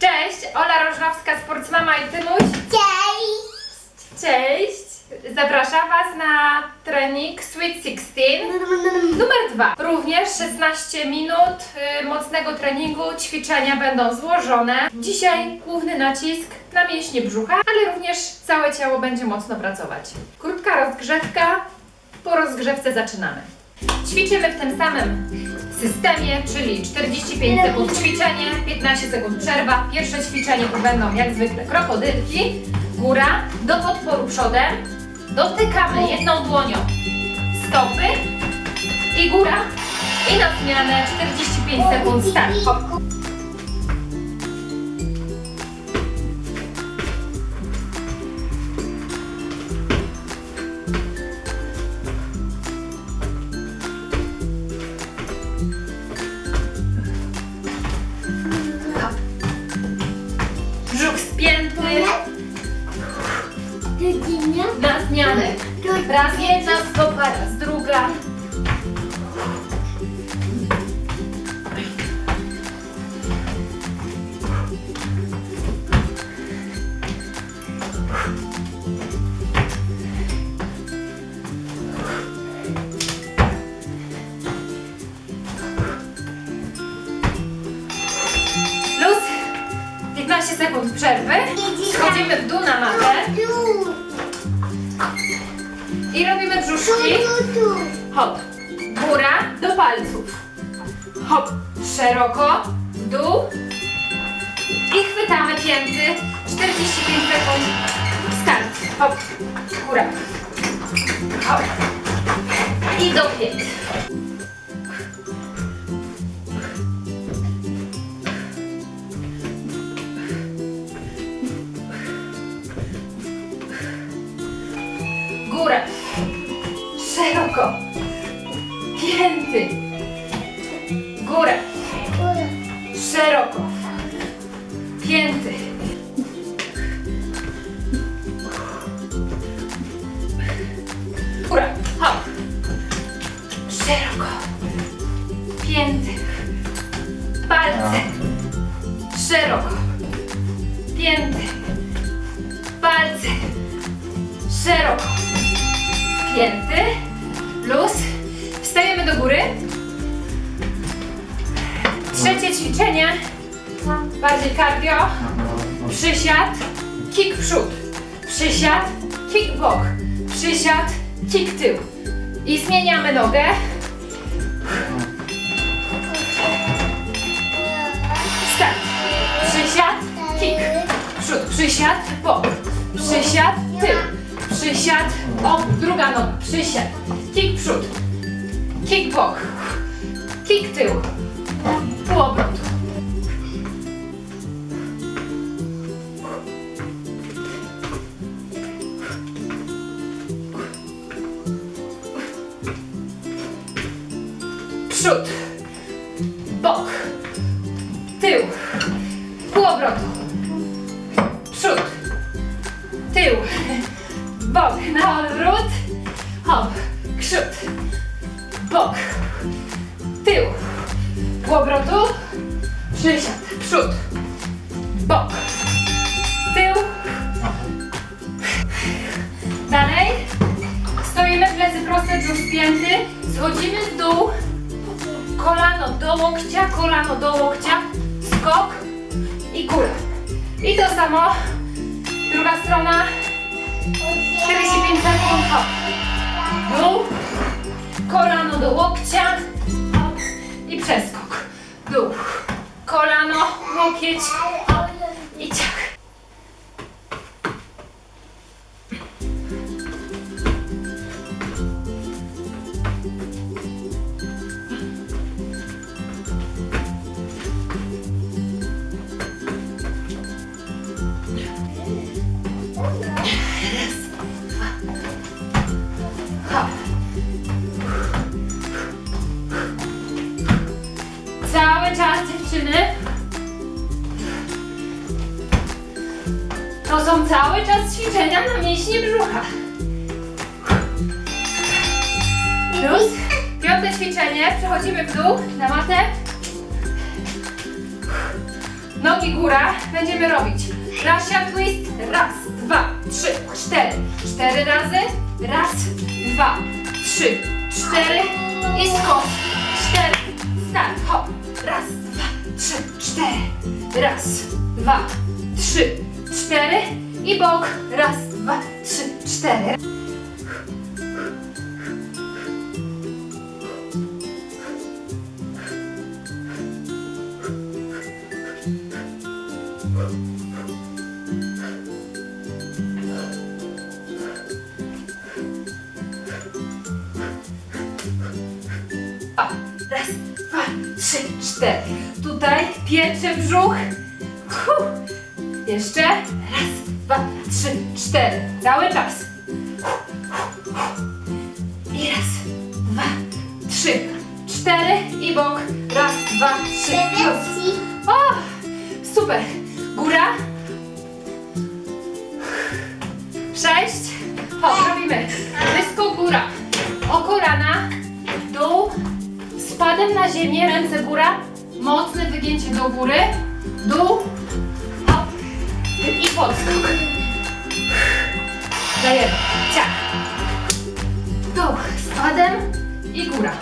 Cześć, Ola Rożnowska, Sportsmama i Tymuś. Cześć! Cześć! Zapraszam Was na trening Sweet 16 numer 2. Również 16 minut y, mocnego treningu, ćwiczenia będą złożone. Dzisiaj główny nacisk na mięśnie brzucha, ale również całe ciało będzie mocno pracować. Krótka rozgrzewka, po rozgrzewce zaczynamy. Ćwiczymy w tym samym systemie, czyli 45 sekund ćwiczenie, 15 sekund przerwa. Pierwsze ćwiczenie to będą jak zwykle krokodylki, góra, do podporu przodem. Dotykamy jedną dłonią stopy i góra. I na zmianę 45 sekund start. Hop. Pięty. 45 sekund. Start. Hop. Góra. Hop. I do. Góra. Szeroko. Pięty. Góra. Szeroko. Pięty. Pięty. Palce. Szeroko. Pięty. Palce. Szeroko. Pięty. Luz. Wstajemy do góry. Trzecie ćwiczenie. Bardziej cardio. Przysiad. Kick przód. Przysiad. Kick bok. Przysiad. Kick tył. Przysiad. Bok. Przysiad. Tył. Przysiad. O, druga noga. Przysiad. Kick przód. Kick bok. Kick tył. Półobrót. Przód. Bok. Tył. Półobrotu. Przód. Tył. Bok. Na odwrót. Hop. Przód. Bok. Tył. Półobrotu. Przysiad. Przód. Bok. Tył. Dalej. Stoimy plecy proste, brzuch spięty. Schodzimy w dół. Kolano do łokcia, kolano do łokcia. Skok i góra. I to samo. Druga strona. 45 sekund. Hop. Dół. Kolano do łokcia. Hop. I przeskok. Dół. Kolano, łokieć. Hop. Cały czas dziewczyny. To są cały czas ćwiczenia na mięśnie brzucha. Plus piąte ćwiczenie. Przechodzimy w dół na matę. Nogi góra. Będziemy robić Russian twist. Raz, dwa, trzy, cztery. Cztery razy. Raz, dwa, trzy, cztery. I skok. Cztery. Start. Hop. Raz, dwa, trzy, cztery. Raz, dwa, trzy, cztery. I bok. Raz, dwa, trzy, cztery. Trzy, cztery. Tutaj piecze brzuch. Huh. Jeszcze. Raz, dwa, trzy, cztery. Cały czas. I raz, dwa, trzy, cztery. I bok. Raz, dwa, trzy. Plus. O, super. Góra. Spadem na ziemię, ręce góra. Mocne wygięcie do góry. Dół. Hop. I podskok. Dajemy. Ciach. Dół. Spadem i góra.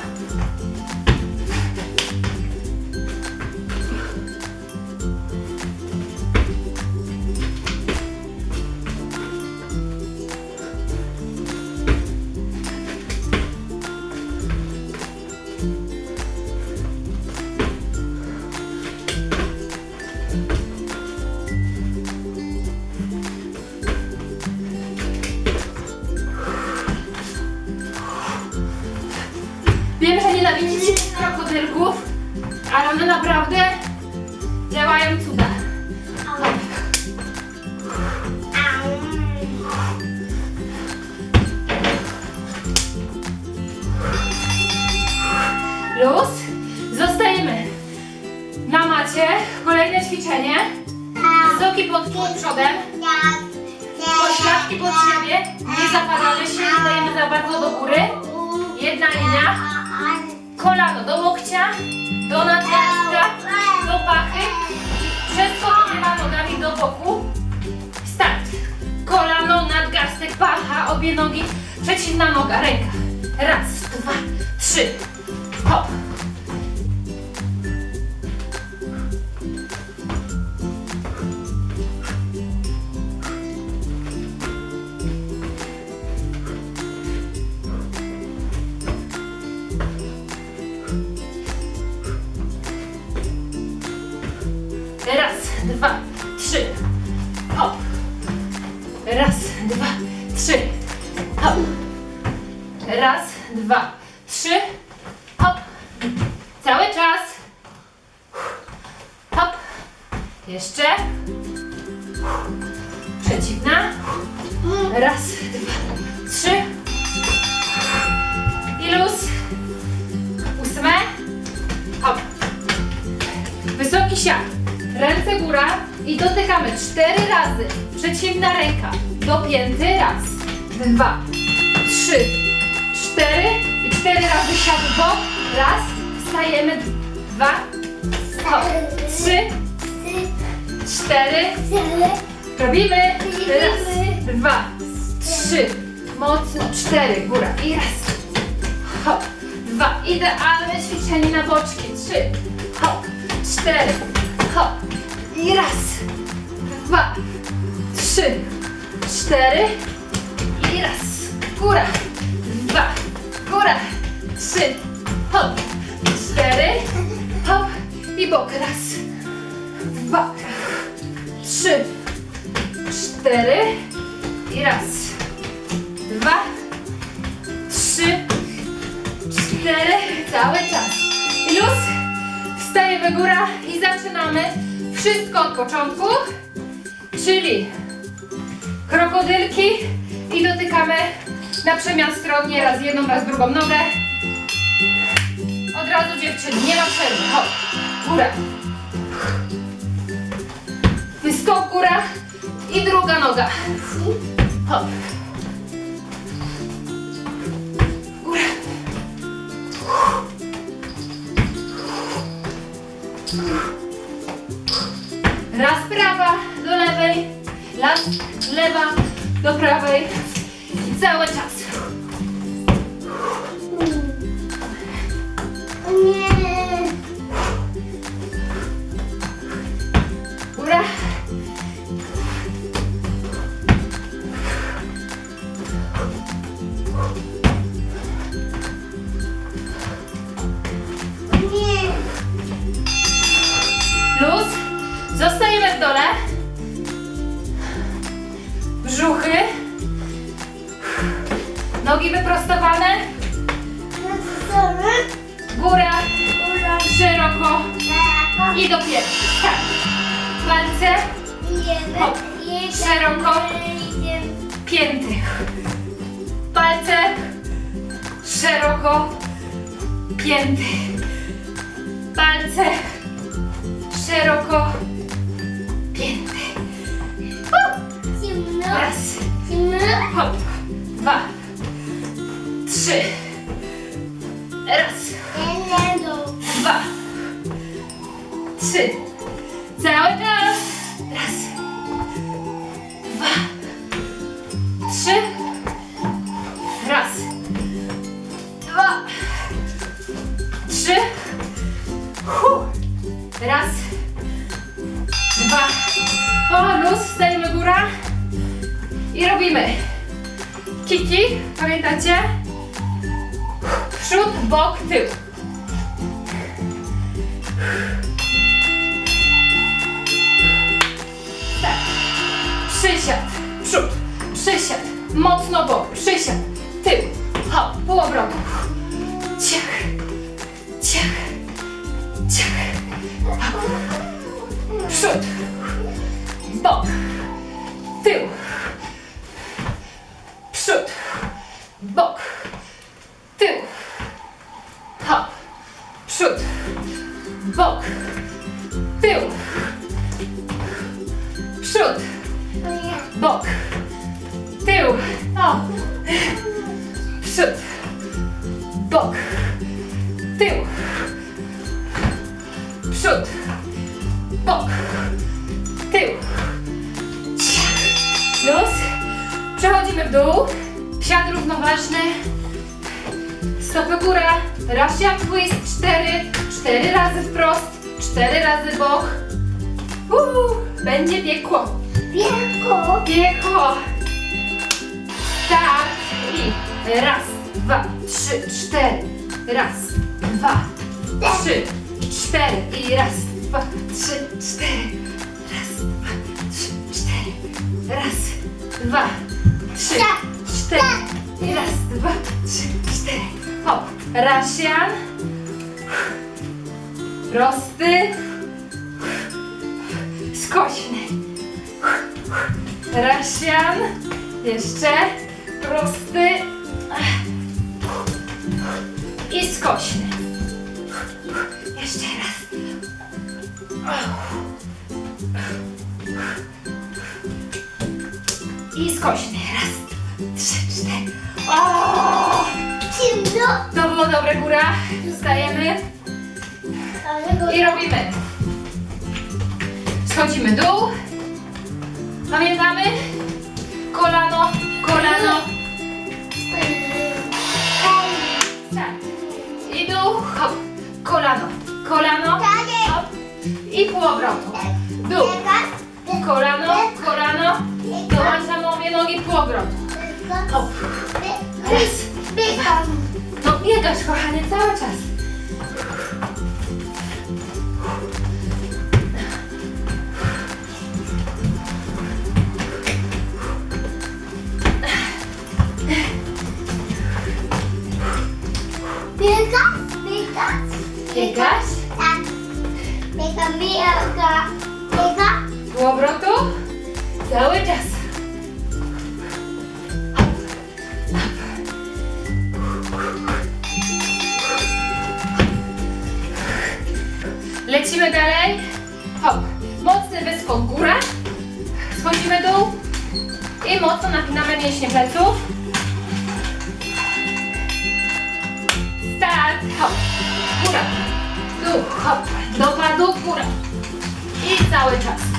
Ćwiczenie. Wysoki pod przodem. Pośladki pod siebie. Nie zapadamy się, nie dajemy za bardzo do góry. Jedna linia. Kolano do łokcia, do nadgarstka, do pachy. Obiema nogami do boku. Start. Kolano, nadgarstek, pacha, obie nogi. Przeciwna noga, ręka. Raz, dwa, trzy. Hop. Dwa, trzy. Hop. Cały czas. Hop. Jeszcze. Przeciwna. Raz, dwa, trzy. I luz. Ósme. Hop. Wysoki siat. Ręce góra i dotykamy cztery razy. Przeciwna ręka. Do pięty. Raz, dwa, trzy, cztery. I cztery razy siat w bok. Raz. Wstajemy. Dwa. Hop. Trzy, cztery. Robimy. Raz, dwa, trzy. Mocno. Cztery. Góra. I raz. Hop. Dwa. Idealne ćwiczenie na boczki. Trzy. Hop. Cztery. Hop. I raz. Dwa. Trzy. Cztery. I raz. Góra. Góra. Trzy. Hop. Cztery. Hop. I bok. Raz. Dwa. Trzy. Cztery. I raz. Dwa. Trzy. Cztery. Cały czas. I luz. Wstajemy góra i zaczynamy wszystko od początku, czyli krokodylki i dotykamy na przemian stron, nie raz jedną, raz drugą nogę. Od razu dziewczyny, nie ma przerwy, hop, góra. Wyskok góra i druga noga. Hop. Góra. Raz prawa do lewej, raz lewa do prawej. Cały czas. Nie. Góra. Nie. Luz. Zostajemy w dole. Brzuchy. Nogi wyprostowane. Góra. Szeroko. I do piersi. Tak. Palce. Hop. Szeroko. Pięty. Palce. Szeroko. Pięty. Palce. Szeroko. Pięty. Raz. Hop. Dwa. Trzy. Raz. Dwa. Trzy. Cały czas. Raz. Dwa. Trzy. Raz. Dwa. Trzy. Hu. Raz. Dwa. Luz. Stajemy góra. I robimy. Kiki. Pamiętacie? Przód, bok, tył. Tak. Przysiad, przód, przysiad, mocno bok, przysiad, tył, hop, pół obrotu. Ciach, ciach, ciach, hop. Przód, bok, tył, bok, tył, przód, bok, tył, o, przód, bok, tył, przód, bok, tył, luz, przechodzimy w dół, siad równoważny, stopy góra, Russian twist, cztery, cztery razy wprost, cztery razy bok, Uuu, będzie piekło. Piekło! Tak i raz, dwa, trzy, cztery. Raz, dwa, trzy, cztery. I raz, dwa, trzy, cztery. Raz, dwa, trzy, cztery. Raz, dwa, trzy, cztery. I raz, dwa, trzy, cztery. Hop. Rasian. Prosty. Skośny. Rasian. Jeszcze. Prosty. I skośny. Jeszcze raz. I skośny. Raz, trzy, cztery. O! To było dobre, góra. Wstajemy i robimy. Schodzimy dół. Pamiętamy? Kolano, kolano. Tak. I dół, hop. Kolano, kolano, hop. I pół obrotu. Dół, kolano, kolano. Dołączamy obie nogi, pół obrotu. Hop. Raz. No biegasz, kochanie, cały czas. Biegasz, pół obrotu. Cały czas. Lecimy dalej. Hop. Mocny wyskok góra. Schodzimy dół. I mocno napinamy mięśnie pleców. Start. Hop. Góra. Dół. Hop. Dopa, dół, góra. I cały czas.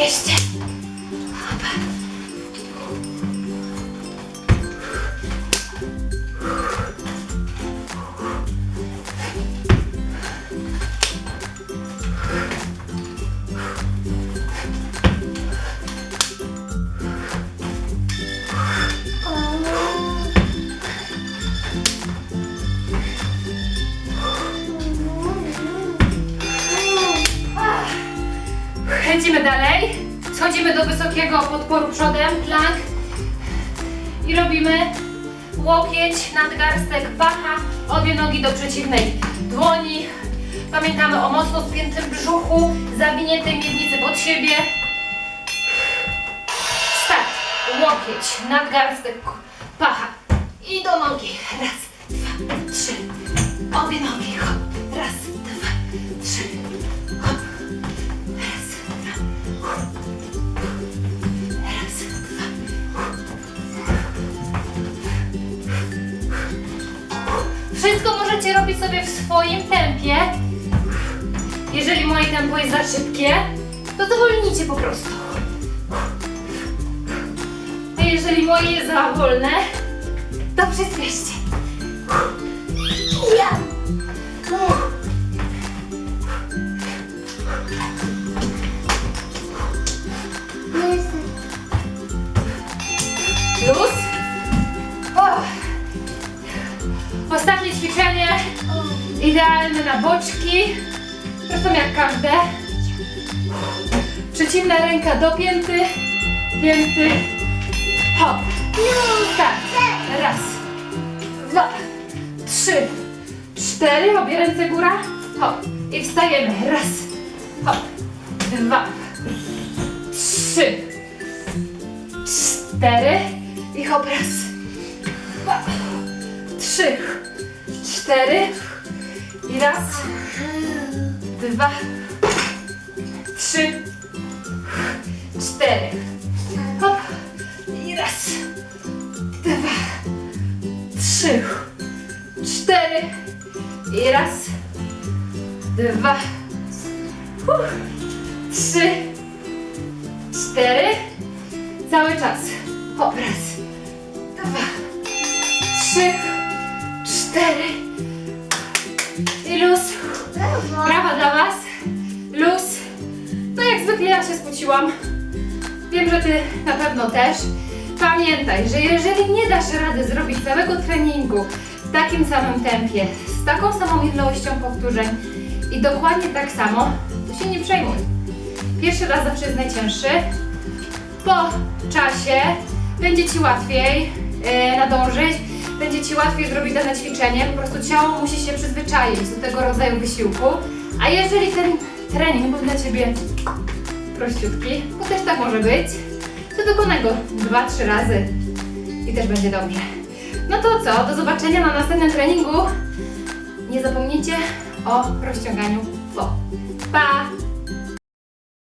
Yes. Przodem, plank. I robimy łokieć, nadgarstek, pacha, obie nogi do przeciwnej dłoni. Pamiętamy o mocno spiętym brzuchu, zawiniętej miednicy pod siebie. Start. Łokieć, nadgarstek, pacha. I do nogi. Raz, dwa, trzy. Obie nogi. Hop. Wszystko możecie robić sobie w swoim tempie. Jeżeli moje tempo jest za szybkie, to zwolnijcie po prostu. A jeżeli moje jest za wolne, to przyspieszcie. Ja. Ćwiczenie. Idealne na boczki. Zresztą jak każde. Przeciwna ręka do pięty. Pięty. Hop. Tak. Raz. Dwa. Trzy. Cztery. Obie ręce góra. Hop. I wstajemy. Raz. Hop. Dwa. Trzy. Cztery. I hop. Raz. Dwa. Trzy. Cztery. I raz. Dwa. Trzy. Cztery. Hop. I raz. Dwa. Trzy. Cztery. I raz. Dwa. Uff. Trzy. Cztery. Cały czas. Hop. Raz. Dwa. Trzy. Cztery. I luz. Brawa dla Was. Luz. No jak zwykle ja się spociłam. Wiem, że Ty na pewno też. Pamiętaj, że jeżeli nie dasz rady zrobić całego treningu w takim samym tempie, z taką samą ilością powtórzeń i dokładnie tak samo, to się nie przejmuj. Pierwszy raz zawsze jest najcięższy. Po czasie będzie Ci łatwiej e, nadążyć, będzie Ci łatwiej zrobić dane ćwiczenie, po prostu ciało musi się przyzwyczaić do tego rodzaju wysiłku. A jeżeli ten trening był dla Ciebie prościutki, bo też tak może być, to wykonaj go 2-3 razy i też będzie dobrze. No to co, do zobaczenia na następnym treningu. Nie zapomnijcie o rozciąganiu po. Pa!